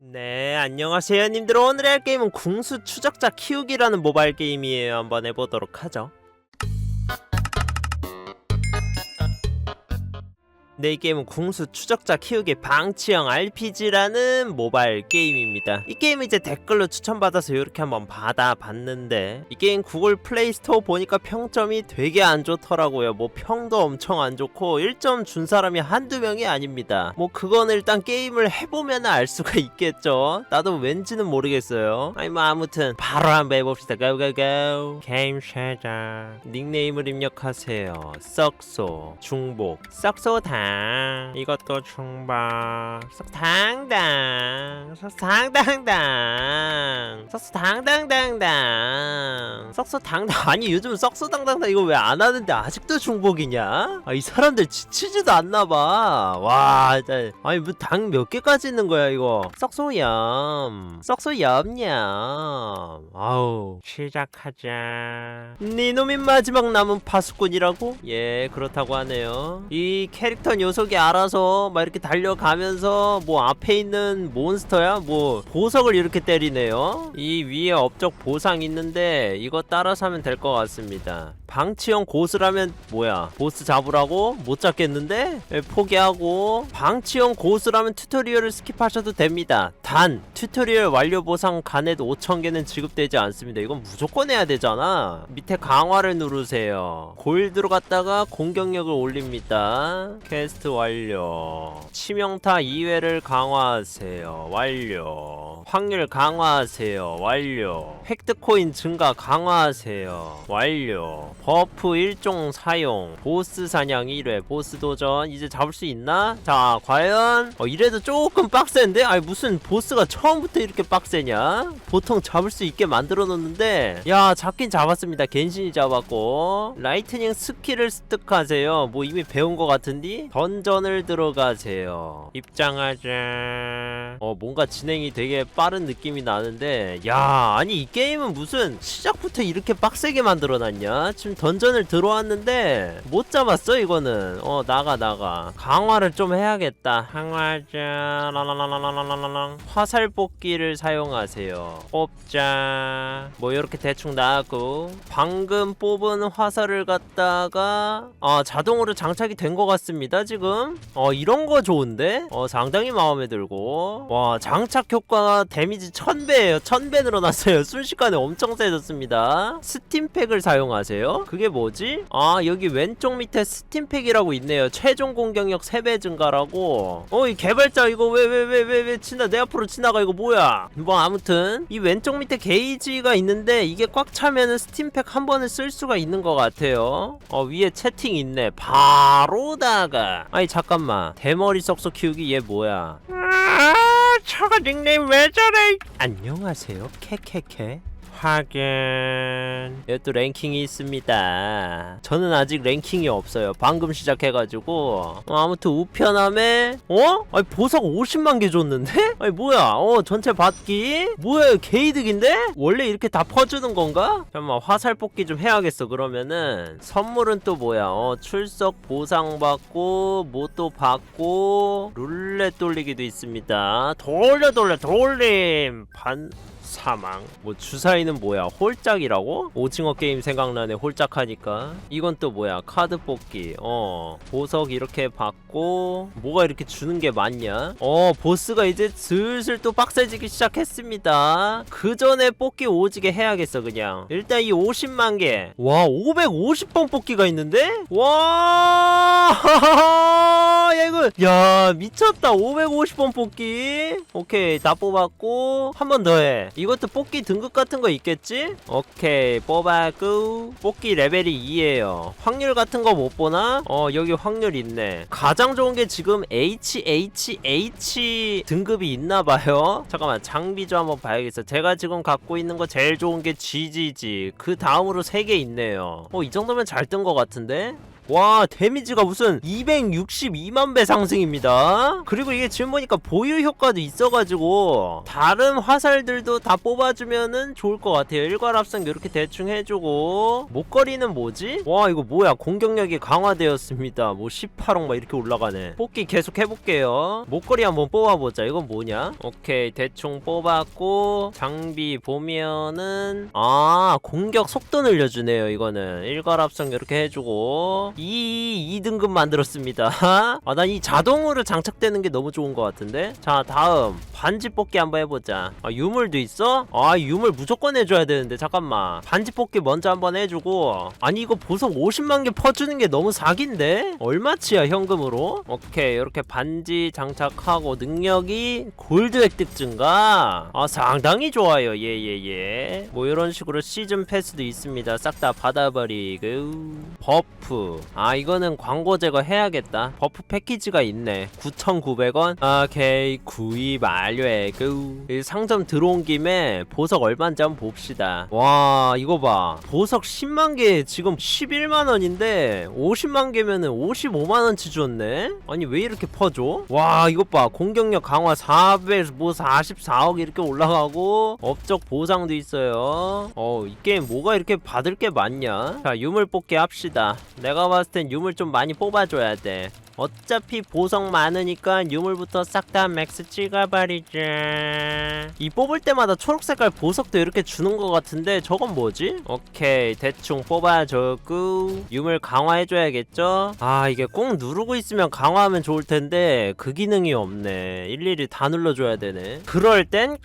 네, 안녕하세요, 님들. 오늘 할 게임은 궁수 추적자 키우기라는 모바일 게임이에요. 한번 해보도록 하죠. 네, 이 게임은 궁수 추적자 키우기 방치형 RPG라는 모바일 게임입니다. 이 게임 이제 댓글로 추천받아서 이렇게 한번 받아봤는데 이 게임 구글 플레이 스토어 보니까 평점이 되게 안 좋더라고요. 뭐 평도 엄청 안 좋고 1점 준 사람이 한두 명이 아닙니다. 뭐 그거는 일단 게임을 해보면 알 수가 있겠죠. 나도 왠지는 모르겠어요. 아니 뭐 아무튼 바로 한번 해봅시다. 고고고. 게임 쉐자 닉네임을 입력하세요. 썩소 중복 썩소 당 이것도 중복 썩당당 썩당당당 썩소당당당당 썩소당당 아니 요즘 썩소당당당 이거 왜 안 하는데 아직도 중복이냐? 아, 이 사람들 지치지도 않나봐. 와, 진짜. 아니 뭐 당 몇 개까지 있는 거야 이거? 썩소염, 썩소염염. 아우 시작하자. 니놈인 마지막 남은 파수꾼이라고? 예, 그렇다고 하네요. 이 캐릭터 녀석이 알아서 막 이렇게 달려가면서 뭐 앞에 있는 몬스터야 뭐 보석을 이렇게 때리네요. 이 위에 업적 보상 있는데 이거 따라서 하면 될 것 같습니다. 방치형 고수라면 뭐야? 보스 잡으라고? 못 잡겠는데? 예, 포기하고 방치형 고수라면 튜토리얼을 스킵하셔도 됩니다. 단 튜토리얼 완료 보상 간에도 5,000개는 지급되지 않습니다. 이건 무조건 해야 되잖아. 밑에 강화를 누르세요. 골드로 갔다가 공격력을 올립니다. 퀘스트 완료. 치명타 2회를 강화하세요. 완료. 확률 강화하세요. 완료. 획득 코인 증가 강화하세요. 완료. 버프 1종 사용. 보스 사냥 1회. 보스 도전. 이제 잡을 수 있나? 자, 과연 어, 이래도 조금 빡센데? 아니 무슨 보스가 처음부터 이렇게 빡세냐? 보통 잡을 수 있게 만들어 놓는데 야, 잡긴 잡았습니다. 겐신이 잡았고. 라이트닝 스킬을 습득하세요. 뭐 이미 배운 것 같은디? 던전을 들어가세요. 입장하자. 어, 뭔가 진행이 되게 빠른 느낌이 나는데 야, 아니 이 게임은 무슨 시작부터 이렇게 빡세게 만들어 놨냐? 지금 던전을 들어왔는데 못 잡았어 이거는. 어, 나가 나가. 강화를 좀 해야겠다. 강화자. 라라라라라라라랑. 화살 뽑기를 사용하세요. 뽑자. 뭐 이렇게 대충 나왔고 방금 뽑은 화살을 갖다가 아, 자동으로 장착이 된 것 같습니다. 지금. 어, 이런 거 좋은데? 어, 상당히 마음에 들고. 와, 장착 효과가 데미지 1000배예요. 1000배 늘어났어요. 순식간에 엄청 세졌습니다. 스팀팩을 사용하세요. 그게 뭐지? 아, 여기 왼쪽 밑에 스팀팩이라고 있네요. 최종 공격력 3배 증가라고. 어, 이 개발자 이거 왜 왜 왜 왜 왜 지나 내 앞으로 지나가 이거 뭐야? 뭐 아무튼 이 왼쪽 밑에 게이지가 있는데 이게 꽉 차면은 스팀팩 한 번을 쓸 수가 있는 것 같아요. 어, 위에 채팅 있네. 바로다가. 아니 잠깐만. 대머리 썩소 키우기 얘 뭐야? 아, 저거 닉네임 왜 저래? 안녕하세요. 캐캐캐. 확인. 이것도 랭킹이 있습니다. 저는 아직 랭킹이 없어요. 방금 시작해가지고. 어, 아무튼 우편함에, 어? 아니, 보석 50만 개 줬는데? 아니, 뭐야? 어, 전체 받기? 뭐야, 개이득인데? 원래 이렇게 다 퍼주는 건가? 잠깐만, 화살 뽑기 좀 해야겠어, 그러면은. 선물은 또 뭐야? 어, 출석 보상 받고, 뭐 또 받고, 룰렛 돌리기도 있습니다. 돌려, 돌려, 돌림! 반, 사망. 뭐 주사위는 뭐야? 홀짝이라고? 오징어 게임 생각나네. 홀짝하니까. 이건 또 뭐야? 카드 뽑기. 어. 보석 이렇게 받고 뭐가 이렇게 주는 게 많냐? 어, 보스가 이제 슬슬 또 빡세지기 시작했습니다. 그 전에 뽑기 오지게 해야겠어 그냥. 일단 이 50만 개. 와, 550번 뽑기가 있는데? 와! 야 이거 야, 미쳤다. 550번 뽑기. 오케이. 다 뽑았고 한 번 더 해. 이것도 뽑기 등급 같은 거 있겠지? 오케이 뽑았고 뽑기 레벨이 2에요. 확률 같은 거 못 보나? 어 여기 확률 있네. 가장 좋은 게 지금 HHH 등급이 있나봐요. 잠깐만 장비 좀 한번 봐야겠어. 제가 지금 갖고 있는 거 제일 좋은 게 GGG 그 다음으로 3개 있네요. 어이 정도면 잘 뜬 거 같은데? 와 데미지가 무슨 262만 배 상승입니다. 그리고 이게 지금 보니까 보유 효과도 있어가지고 다른 화살들도 다 뽑아주면은 좋을 것 같아요. 일괄 합성 이렇게 대충 해주고. 목걸이는 뭐지? 와 이거 뭐야? 공격력이 강화되었습니다. 뭐 18억 막 이렇게 올라가네. 뽑기 계속 해볼게요. 목걸이 한번 뽑아보자. 이건 뭐냐? 오케이 대충 뽑았고 장비 보면은 아 공격 속도 늘려주네요 이거는. 일괄 합성 이렇게 해주고 2 2등급 만들었습니다. 아 난 이 자동으로 장착되는 게 너무 좋은 것 같은데? 자 다음. 반지 뽑기 한번 해보자. 아 유물도 있어? 아 유물 무조건 해줘야 되는데 잠깐만. 반지 뽑기 먼저 한번 해주고. 아니 이거 보석 50만 개 퍼주는 게 너무 사기인데? 얼마치야 현금으로? 오케이 이렇게 반지 장착하고 능력이 골드 획득 증가? 아 상당히 좋아요. 예예예. 뭐 이런 식으로 시즌 패스도 있습니다. 싹 다 받아버리고. 버프 아 이거는 광고 제거 해야겠다. 버프 패키지가 있네. 9,900원? 오케이 구입 완료고 이 상점 들어온 김에 보석 얼마인지 한번 봅시다. 와 이거 봐. 보석 10만 개 지금 11만원인데 50만 개면은 55만원치 줬네? 아니 왜 이렇게 퍼줘 와 이것 봐. 공격력 강화 400, 뭐 44억 이렇게 올라가고 업적 보상도 있어요. 어이 게임 뭐가 이렇게 받을 게 많냐? 자 유물 뽑기 합시다. 내가 봤을 땐 유물 좀 많이 뽑아줘야 돼 어차피 보석 많으니까 유물부터 싹 다 맥스 찍어버리자 이 뽑을 때마다 초록 색깔 보석도 이렇게 주는 것 같은데 저건 뭐지? 오케이 대충 뽑아줬고 유물 강화해줘야겠죠? 아 이게 꼭 누르고 있으면 강화하면 좋을 텐데 그 기능이 없네. 일일이 다 눌러줘야 되네. 그럴 땐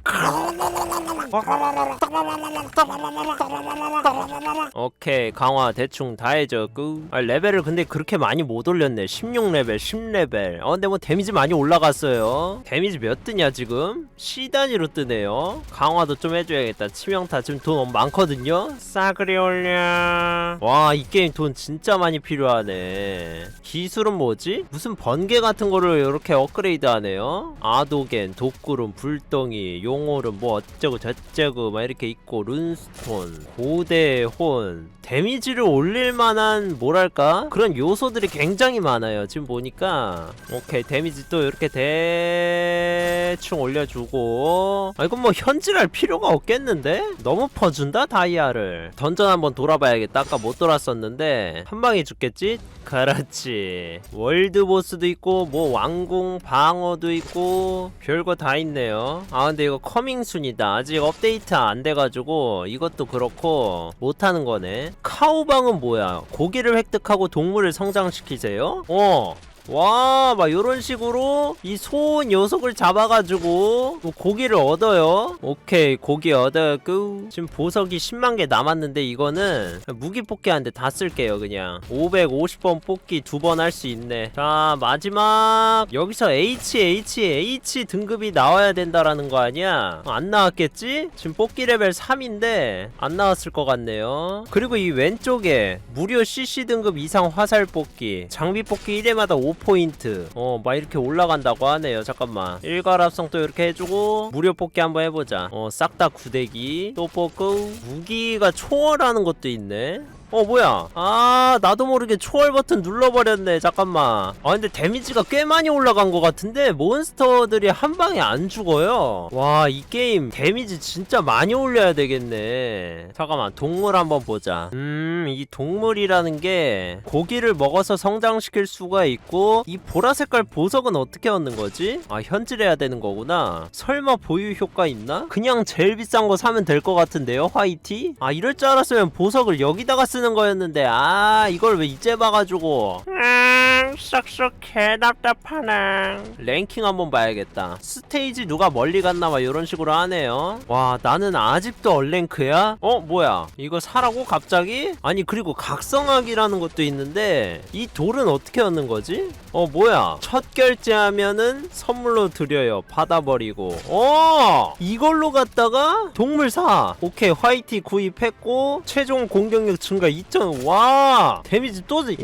오케이 강화 대충 다 해줬고. 아, 레벨을 근데 그렇게 많이 못 올렸네. 16레벨 10레벨 어 근데 뭐 데미지 많이 올라갔어요. 데미지 몇 뜨냐 지금? C 단위로 뜨네요. 강화도 좀 해줘야겠다. 치명타 지금 돈 너무 많거든요? 싸그리 올려. 와 이 게임 돈 진짜 많이 필요하네. 기술은 뭐지? 무슨 번개 같은 거를 이렇게 업그레이드 하네요? 아도겐 독구름 불덩이 용오름 뭐 어쩌고 저쩌고 막 이렇게 있고 룬스톤 고대 혼. 데미지를 올릴 만한 뭐랄까? 그런 요소들이 굉장히 많아요. 지금 보니까 오케이 데미지 또 이렇게 대충 올려주고. 아 이건 뭐 현질할 필요가 없겠는데? 너무 퍼준다 다이아를. 던전 한번 돌아봐야겠다. 아까 못 돌았었는데. 한 방에 죽겠지? 그렇지. 월드보스도 있고 뭐 왕궁 방어도 있고 별거 다 있네요. 아 근데 이거 커밍순이다. 아직 업데이트 안 돼가지고 이것도 그렇고 못하는 거네. 카우방은 뭐야? 고기를 획득하고 동물을 성장시키세요? 어 와, 막 이런 식으로 이 소원 녀석을 잡아가지고 뭐 고기를 얻어요. 오케이, 고기 얻었고 지금 보석이 10만 개 남았는데 이거는 무기 뽑기하는데 다 쓸게요, 그냥. 550번 뽑기 두 번 할 수 있네. 자, 마지막 여기서 H, H, H 등급이 나와야 된다라는 거 아니야? 안 나왔겠지? 지금 뽑기 레벨 3인데 안 나왔을 것 같네요. 그리고 이 왼쪽에 무료 CC 등급 이상 화살 뽑기, 장비 뽑기 1회마다 5 포인트. 어 막 이렇게 올라간다고 하네요. 잠깐만. 일괄 합성 또 이렇게 해주고 무료 뽑기 한번 해보자. 어 싹 다 구대기. 또 뽑고 무기가 초월하는 것도 있네 어 뭐야? 아 나도 모르게 초월 버튼 눌러버렸네. 잠깐만. 아 근데 데미지가 꽤 많이 올라간 것 같은데 몬스터들이 한 방에 안 죽어요. 와 이 게임 데미지 진짜 많이 올려야 되겠네. 잠깐만 동물 한번 보자. 음 이 동물이라는 게 고기를 먹어서 성장시킬 수가 있고 이 보라색깔 보석은 어떻게 얻는 거지? 아 현질해야 되는 거구나. 설마 보유 효과 있나? 그냥 제일 비싼 거 사면 될 것 같은데요 화이티? 아 이럴 줄 알았으면 보석을 여기다가 쓰는 거였는데 아 이걸 왜 이제 봐가지고. 음 쏙쏙해 답답하나 랭킹 한번 봐야겠다. 스테이지 누가 멀리 갔나 막 이런 식으로 하네요. 와 나는 아직도 얼랭크야? 어 뭐야? 이거 사라고 갑자기? 아니 그리고 각성학이라는 것도 있는데 이 돌은 어떻게 얻는 거지? 어 뭐야? 첫 결제하면은 선물로 드려요 받아버리고. 어 이걸로 갖다가 동물 사. 오케이 화이티 구입했고 최종 공격력 증가 2.0와! 데미지 또지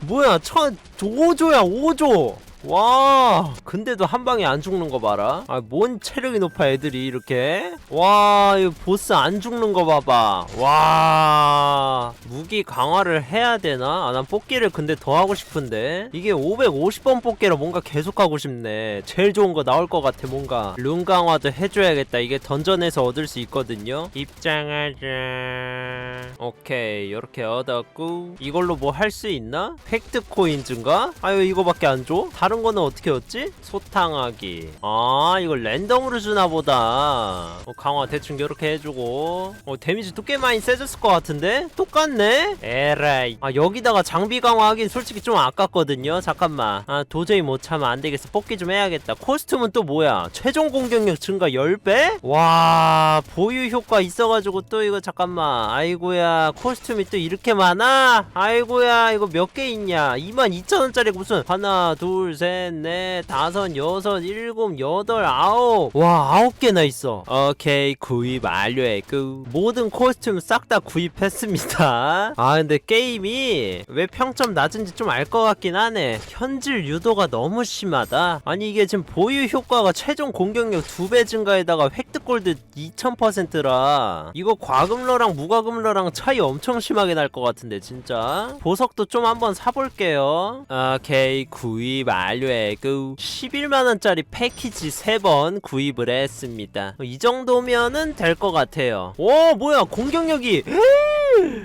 뭐야 첫 5조야 5조! 와! 근데도 한 방에 안 죽는 거 봐라. 아 뭔 체력이 높아 애들이 이렇게? 와 이거 보스 안 죽는 거 봐봐. 와! 무기 강화를 해야 되나? 아, 난 뽑기를 근데 더 하고 싶은데. 이게 550번 뽑기라 뭔가 계속 하고 싶네. 제일 좋은 거 나올 것 같아 뭔가. 룬 강화도 해줘야겠다. 이게 던전에서 얻을 수 있거든요. 입장하자 오케이 이렇게 얻었고. 이걸로 뭐 할 수 있나? 팩트 코인 증가? 아유 이거밖에 안 줘? 다른 거는 어떻게 얻지? 소탕하기. 아 이거 랜덤으로 주나 보다. 어, 강화 대충 이렇게 해주고. 어 데미지 또 꽤 많이 세졌을 것 같은데? 똑같네? 에라이. 아 여기다가 장비 강화하긴 솔직히 좀 아깝거든요. 잠깐만. 아 도저히 못 참아. 안 되겠어. 뽑기 좀 해야겠다. 코스튬은 또 뭐야? 최종 공격력 증가 10배? 와 보유 효과 있어가지고 또 이거 잠깐만. 아이 고야 코스튬이 또 이렇게 많아? 아이고야 이거 몇 개 있냐? 22,000원짜리 무슨 하나 둘 셋 넷 다섯 여섯 일곱 여덟 아홉. 와 아홉 개나 있어. 오케이 구입 완료했고. 모든 코스튬 싹 다 구입했습니다. 아 근데 게임이 왜 평점 낮은지 좀 알 것 같긴 하네. 현질 유도가 너무 심하다. 아니 이게 지금 보유 효과가 최종 공격력 두배 증가에다가 획득 골드 2000%라. 이거 과금러랑 무과금 러랑 차이 엄청 심하게 날 것 같은데 진짜. 보석도 좀 한번 사볼게요. 오케이 구입 완료했고. 11만원짜리 패키지 3번 구입을 했습니다. 이 정도면은 될 것 같아요. 오 뭐야 공격력이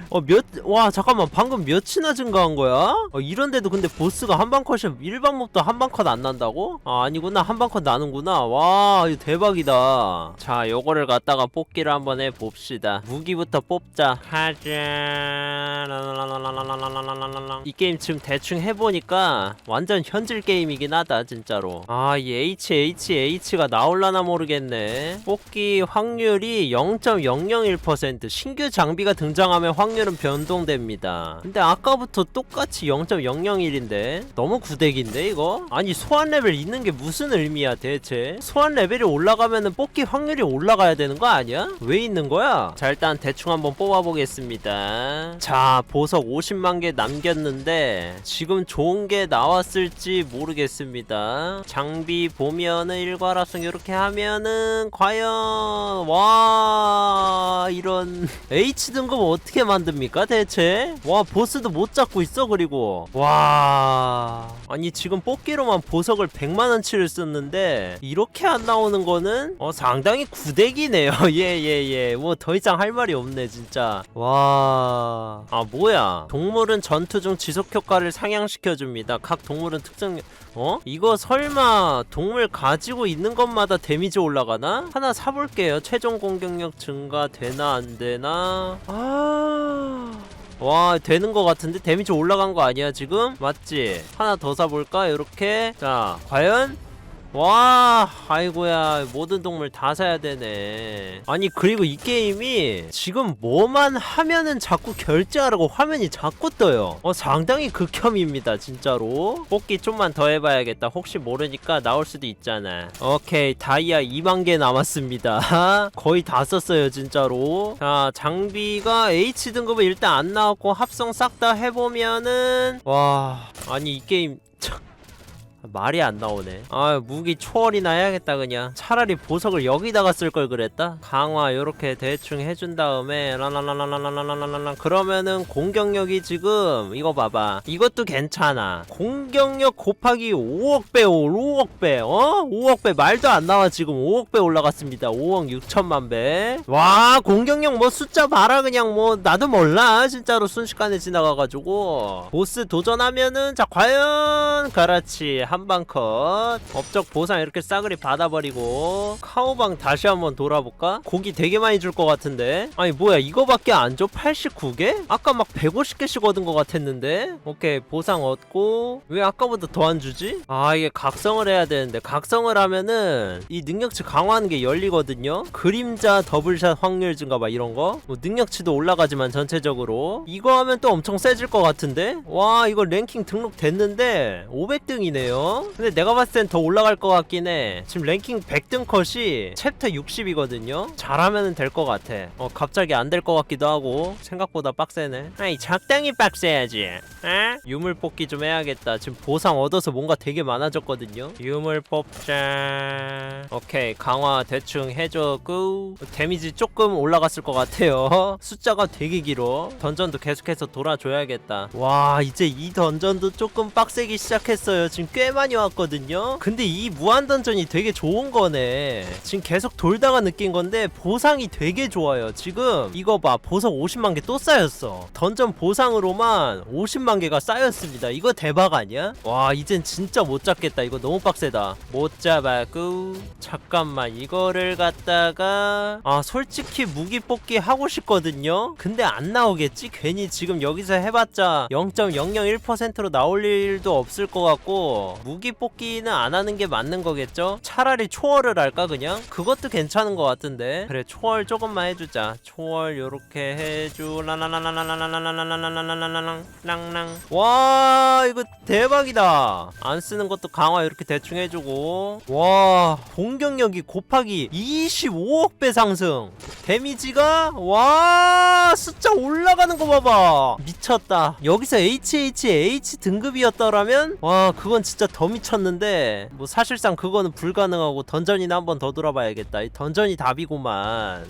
어, 몇, 와, 잠깐만. 방금 몇이나 증가한 거야? 어, 이런데도 근데 보스가 한방 컷이 일반 몹도 한방 컷 안 난다고? 아, 아니구나. 한방 컷 나는구나. 와, 이거 대박이다. 자, 요거를 갖다가 뽑기를 한번 해봅시다. 무기부터 뽑자. 하자. 이 게임 지금 대충 해보니까 완전 현질 게임이긴 하다, 진짜로. 아, 이 HHH가 나올라나 모르겠네. 뽑기 확률이 0.001% 신규 장비가 등장하면 확률은 변동됩니다. 근데 아까부터 똑같이 0.001인데 너무 구대기인데 이거? 아니 소환 레벨 있는 게 무슨 의미야 대체? 소환 레벨이 올라가면은 뽑기 확률이 올라가야 되는 거 아니야? 왜 있는 거야? 자 일단 대충 한번 뽑아보겠습니다. 자 보석 50만 개 남겼는데 지금 좋은 게 나왔을지 모르겠습니다. 장비 보면은 일괄합성 이렇게 하면은 과연 와 이런 H 등급 어떻게 만듭니까 대체? 와 보스도 못 잡고 있어 그리고. 와. 아니 지금 뽑기로만 보석을 100만원치를 썼는데 이렇게 안 나오는 거는? 어 상당히 구대기네요. 예예예. 뭐 더 이상 할 말이 없네 진짜. 와. 아 뭐야. 동물은 전투 중 지속 효과를 상향시켜줍니다. 각 동물은 특정 어? 이거 설마 동물 가지고 있는 것마다 데미지 올라가나? 하나 사볼게요. 최종 공격력 증가 되나 안 되나? 아. 와 되는 것 같은데 데미지 올라간 거 아니야 지금 맞지 하나 더 사볼까 이렇게 자 과연 와 아이고야 모든 동물 다 사야 되네. 아니 그리고 이 게임이 지금 뭐만 하면은 자꾸 결제하라고 화면이 자꾸 떠요. 어 상당히 극혐입니다 진짜로. 뽑기 좀만 더 해봐야겠다. 혹시 모르니까 나올 수도 있잖아. 오케이 다이아 2만 개 남았습니다. 거의 다 썼어요 진짜로. 자 장비가 H등급은 일단 안 나왔고 합성 싹 다 해보면은 와 아니 이 게임 참 말이 안 나오네. 아 무기 초월이나 해야겠다 그냥. 차라리 보석을 여기다가 쓸 걸 그랬다. 강화 요렇게 대충 해준 다음에 라라라라라라라라라 그러면은 공격력이 지금 이거 봐봐. 이것도 괜찮아. 공격력 곱하기 5억 배 5억 배 어? 5억 배 말도 안 나와 지금 5억 배 올라갔습니다. 5억 6천만 배. 와 공격력 뭐 숫자 봐라 그냥 뭐 나도 몰라 진짜로 순식간에 지나가가지고 보스 도전하면은 자 과연 그렇지 한방 컷. 업적 보상 이렇게 싸그리 받아버리고 카오방 다시 한번 돌아볼까? 고기 되게 많이 줄 것 같은데? 아니 뭐야 이거밖에 안 줘? 89개? 아까 막 150개씩 얻은 것 같았는데? 오케이 보상 얻고. 왜 아까보다 더 안 주지? 아 이게 각성을 해야 되는데. 각성을 하면은 이 능력치 강화하는 게 열리거든요? 그림자 더블샷 확률 증가 막 이런 거? 뭐 능력치도 올라가지만 전체적으로. 이거 하면 또 엄청 세질 것 같은데? 와 이거 랭킹 등록 됐는데 500등이네요 근데 내가 봤을 땐 더 올라갈 것 같긴 해. 지금 랭킹 100등 컷이 챕터 60이거든요. 잘하면 될것 같아. 어 갑자기 안 될 것 같기도 하고 생각보다 빡세네. 아이 적당히 빡세야지. 에? 유물 뽑기 좀 해야겠다. 지금 보상 얻어서 뭔가 되게 많아졌거든요. 유물 뽑자. 오케이 강화 대충 해줬고 데미지 조금 올라갔을 것 같아요. 숫자가 되게 길어. 던전도 계속해서 돌아줘야겠다. 와 이제 이 던전도 조금 빡세기 시작했어요. 지금 꽤 많이 왔거든요. 근데 이 무한던전이 되게 좋은 거네. 지금 계속 돌다가 느낀 건데 보상이 되게 좋아요. 지금 이거 봐 보석 50만개 또 쌓였어. 던전 보상으로만 50만개가 쌓였습니다. 이거 대박 아니야? 와 이젠 진짜 못 잡겠다. 이거 너무 빡세다. 못 잡았고 잠깐만 이거를 갖다가 아 솔직히 무기 뽑기 하고 싶거든요? 근데 안 나오겠지? 괜히 지금 여기서 해봤자 0.001%로 나올 일도 없을 것 같고. 무기 뽑기는 안 하는 게 맞는 거겠죠? 차라리 초월을 할까 그냥? 그것도 괜찮은 것 같은데 그래 초월 조금만 해주자 초월 요렇게 해주 라라라라라라라라라라라라라랑 와 이거 대박이다 안 쓰는 것도 강화 이렇게 대충 해주고 와 공격력이 곱하기 25억 배 상승 데미지가 와 숫자 올라가는 거 봐봐 미쳤다 여기서 HHH 등급이었더라면 와 그건 진짜 진짜 더 미쳤는데 뭐 사실상 그거는 불가능하고 던전이나 한 번 더 돌아봐야겠다. 이 던전이 답이구만.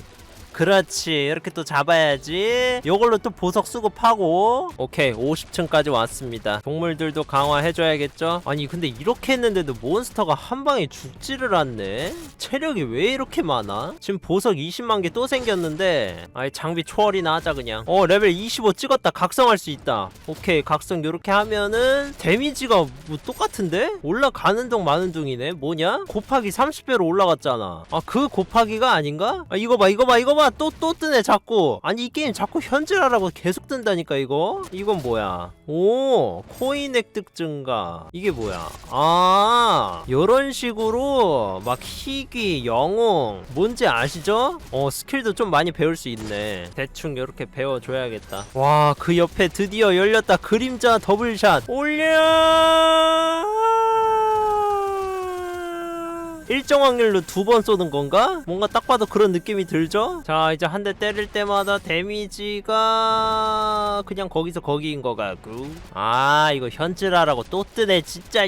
그렇지. 이렇게 또 잡아야지. 요걸로 또 보석 수급하고. 오케이. 50층까지 왔습니다. 동물들도 강화해줘야겠죠? 아니 근데 이렇게 했는데도 몬스터가 한 방에 죽지를 않네. 체력이 왜 이렇게 많아? 지금 보석 20만개 또 생겼는데. 아이 장비 초월이나 하자 그냥. 어 레벨 25 찍었다. 각성할 수 있다. 오케이. 각성 요렇게 하면은 데미지가 뭐 똑같은데? 올라가는 동 많은 동이네. 뭐냐? 곱하기 30배로 올라갔잖아. 아 그 곱하기가 아닌가? 아 이거 봐 이거 봐 이거 봐. 뭐가 또 또 뜨네 자꾸. 아니 이 게임 자꾸 현질하라고 계속 뜬다니까 이거? 이건 뭐야? 오 코인 획득 증가. 이게 뭐야? 아 요런 식으로 막 희귀 영웅. 뭔지 아시죠? 어 스킬도 좀 많이 배울 수 있네. 대충 이렇게 배워줘야겠다. 와 그 옆에 드디어 열렸다. 그림자 더블샷. 올려! 일정 확률로 두 번 쏘는 건가? 뭔가 딱 봐도 그런 느낌이 들죠? 자 이제 한 대 때릴 때마다 데미지가 그냥 거기서 거기인 거 같고 아 이거 현질하라고 또 뜨네 진짜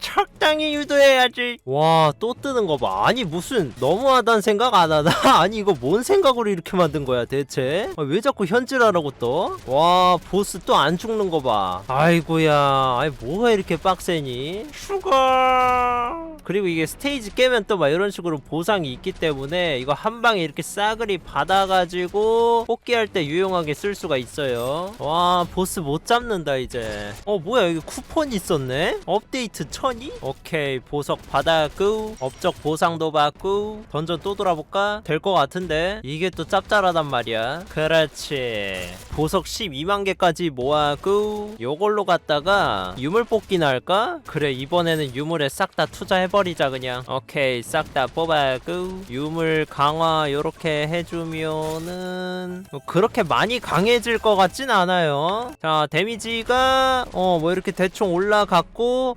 적당히 유도해야지. 와 또 뜨는 거봐. 아니 무슨 너무하단 생각 안 하나? 아니 이거 뭔 생각으로 이렇게 만든 거야 대체? 아, 왜 자꾸 현질하라고 또? 와 보스 또 안 죽는 거봐. 아이고야. 아이 뭐가 이렇게 빡세니? 죽어 그리고 이게 스테이지 깨면 또 막 이런 식으로 보상이 있기 때문에 이거 한 방에 이렇게 싸그리 받아가지고 뽑기할 때 유용하게 쓸 수가 있어요. 와 보스 못 잡는다 이제. 어 뭐야 여기 쿠폰이 있었네? 업데이트 천이? 오케이 보석 받았고 업적 보상도 받고 던전 또 돌아볼까? 될 것 같은데 이게 또 짭짤하단 말이야 그렇지 보석 12만 개까지 모아고 요걸로 갔다가 유물 뽑기나 할까? 그래 이번에는 유물에 싹 다 투자해버리자 그냥 오케이 싹 다 뽑아고 유물 강화 요렇게 해주면은 뭐 그렇게 많이 강해질 것 같진 않아요 자 데미지가 어 뭐 이렇게 대충 올라갔고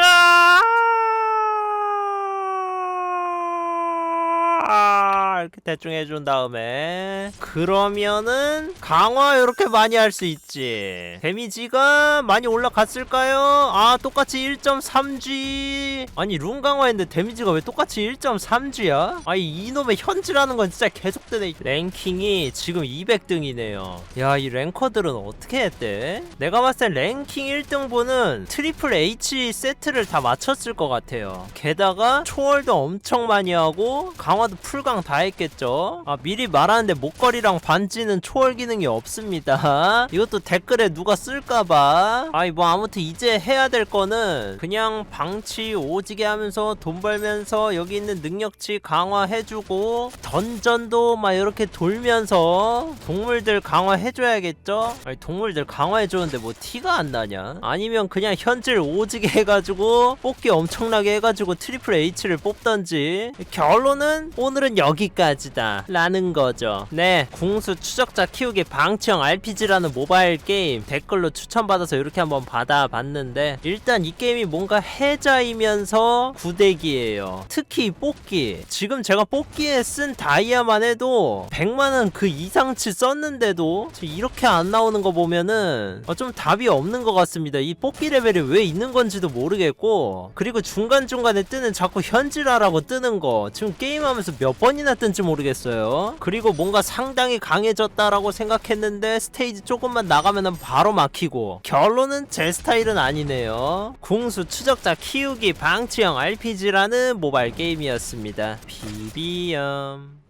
이렇게 대충 해준 다음에 그러면은 강화 이렇게 많이 할 수 있지 데미지가 많이 올라갔을까요? 아 똑같이 1.3G 아니 룬 강화했는데 데미지가 왜 똑같이 1.3G야? 아니 이놈의 현질하는 건 진짜 계속되네 랭킹이 지금 200등이네요 야 이 랭커들은 어떻게 했대? 내가 봤을 땐 랭킹 1등분은 트리플 H 세트를 다 맞췄을 것 같아요 게다가 초월도 엄청 많이 하고 강화도 풀강 다 했겠죠? 아 미리 말하는데 목걸이랑 반지는 초월 기능이 없습니다. 이것도 댓글에 누가 쓸까봐. 아이 뭐 아무튼 이제 해야 될 거는 그냥 방치 오지게 하면서 돈 벌면서 여기 있는 능력치 강화해주고 던전도 막 이렇게 돌면서 동물들 강화해줘야겠죠? 아니 동물들 강화해주는데 뭐 티가 안 나냐? 아니면 그냥 현질 오지게 해가지고 뽑기 엄청나게 해가지고 트리플 H를 뽑던지. 결론은 오늘은 여기까지 다 라는 거죠. 네 궁수 추적자 키우기 방치형 RPG라는 모바일 게임 댓글로 추천받아서 이렇게 한번 받아봤는데 일단 이 게임이 뭔가 해자이면서 구대기예요. 특히 이 뽑기. 지금 제가 뽑기에 쓴 다이아만 해도 100만원 그 이상치 썼는데도 이렇게 안 나오는 거 보면은 어, 좀 답이 없는 것 같습니다. 이 뽑기 레벨이 왜 있는 건지도 모르겠고 그리고 중간중간에 뜨는 자꾸 현질하라고 뜨는 거. 지금 게임하면서 몇 번이나 뜬지 모르겠어요. 그리고 뭔가 상당히 강해졌다라고 생각했는데 스테이지 조금만 나가면은 바로 막히고 결론은 제 스타일은 아니네요. 궁수 추적자 키우기 방치형 RPG라는 모바일 게임이었습니다. 비비엄